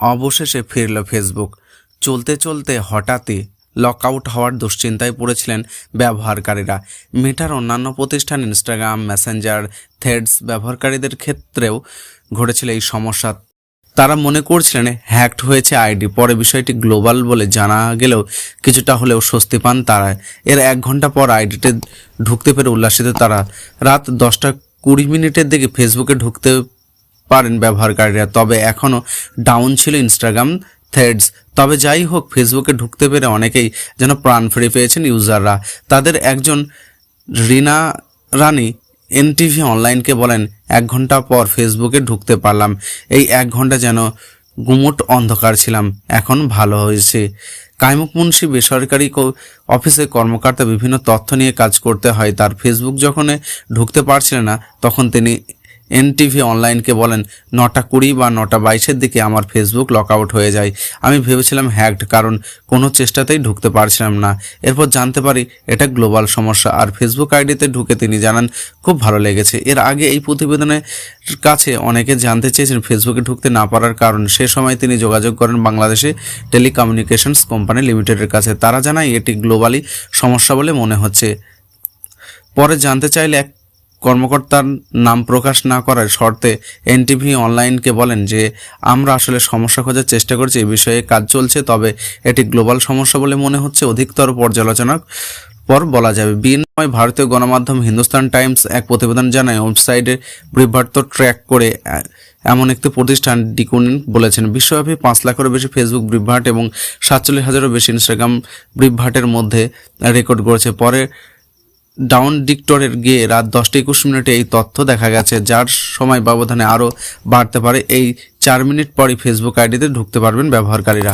অবশেষে ফিরল ফেসবুক। চলতে চলতে হঠাৎই লকআউট হওয়ার দুশ্চিন্তায় পড়েছিলেন ব্যবহারকারীরা। মেটার অন্যান্য প্রতিষ্ঠান ইনস্টাগ্রাম মেসেঞ্জার থ্রেডস ব্যবহারকারীদের ক্ষেত্রেও ঘটেছিল এই সমস্যা। তারা মনে করছিলেন হ্যাকড হয়েছে আইডি। পরে বিষয়টি গ্লোবাল বলে জানা গেলেও কিছুটা হলেও স্বস্তি পান তারা। এর এক ঘণ্টা পর আইডিতে ঢুকতে পেরে উল্লাসিত তারা। রাত দশটা কুড়ি মিনিটের দিকে ফেসবুকে ঢুকতে পারেন ব্যবহারকারীরা। তবে এখনও ডাউন ছিল ইনস্টাগ্রাম থ্রেডস তবে যাই হোক ফেসবুকে ঢুকতে পেরে অনেকেই যেন প্রাণ ফিরে পেয়েছেন ইউজাররা তাদের একজন রিনা রানী এনটিভি অনলাইনকে বলেন, এক ঘণ্টা পর ফেসবুকে ঢুকতে পারলাম। এই এক ঘণ্টা যেন গুমট অন্ধকার ছিলাম। এখন ভালো হয়েছে। কাইমুক মুন্সি বেসরকারি অফিসে কর্মকর্তা বিভিন্ন তথ্য নিয়ে কাজ করতে হয়। তার ফেসবুক যখন ঢুকতে পারছিলেন না, তখন তিনি এনটিভি অনলাইনকে বলেন, নটা কুড়ি বা নটা বাইশের দিকে আমার ফেসবুক লক আউট হয়ে যায়। আমি ভেবেছিলাম হ্যাকড, কারণ কোনো চেষ্টাতেই ঢুকতে পারছিলাম না। এরপর জানতে পারি এটা গ্লোবাল সমস্যা, আর ফেসবুক আইডিতে ঢুকে তিনি জানান, খুব ভালো লেগেছে। এর আগে এই প্রতিবেদনের কাছে অনেকে জানতে চেয়েছেন ফেসবুকে ঢুকতে না পারার কারণ। সে সময় তিনি যোগাযোগ করেন বাংলাদেশে টেলিকমিউনিকেশনস কোম্পানি লিমিটেডের কাছে। তারা জানায়, এটি গ্লোবালি সমস্যা বলে মনে হচ্ছে। পরে জানতে চাইলে এক কর্মকর্তার নাম প্রকাশ না করার শর্তে এনটিভি অনলাইনকে বলেন যে, আমরা আসলে সমস্যা খোঁজার চেষ্টা করছি, এই বিষয়ে কাজ চলছে, তবে এটি গ্লোবাল সমস্যা বলে মনে হচ্ছে অধিকতর পর্যালোচনার পর বলা যাবে। বিনিময় ভারতীয় গণমাধ্যম হিন্দুস্তান টাইমস এক প্রতিবেদন জানায়, ওয়েবসাইটে বিভ্রাট ট্র্যাক করে এমন একটি প্রতিষ্ঠান ডিকুনিন বলেছেন। বিশ্বব্যাপী পাঁচ লাখেরও বেশি ফেসবুক ব্রিভ্রাট এবং সাতচল্লিশ হাজারও বেশি ইনস্টাগ্রাম ব্রিভ্রাটের মধ্যে রেকর্ড করেছে পরে ডাউন ডিক্টরের গিয়ে রাত দশটা একুশ মিনিটে এই তথ্য দেখা গেছে, যার সময় ব্যবধানে আরও বাড়তে পারে। এই চার মিনিট পরই ফেসবুক আইডিতে ঢুকতে পারবেন ব্যবহারকারীরা।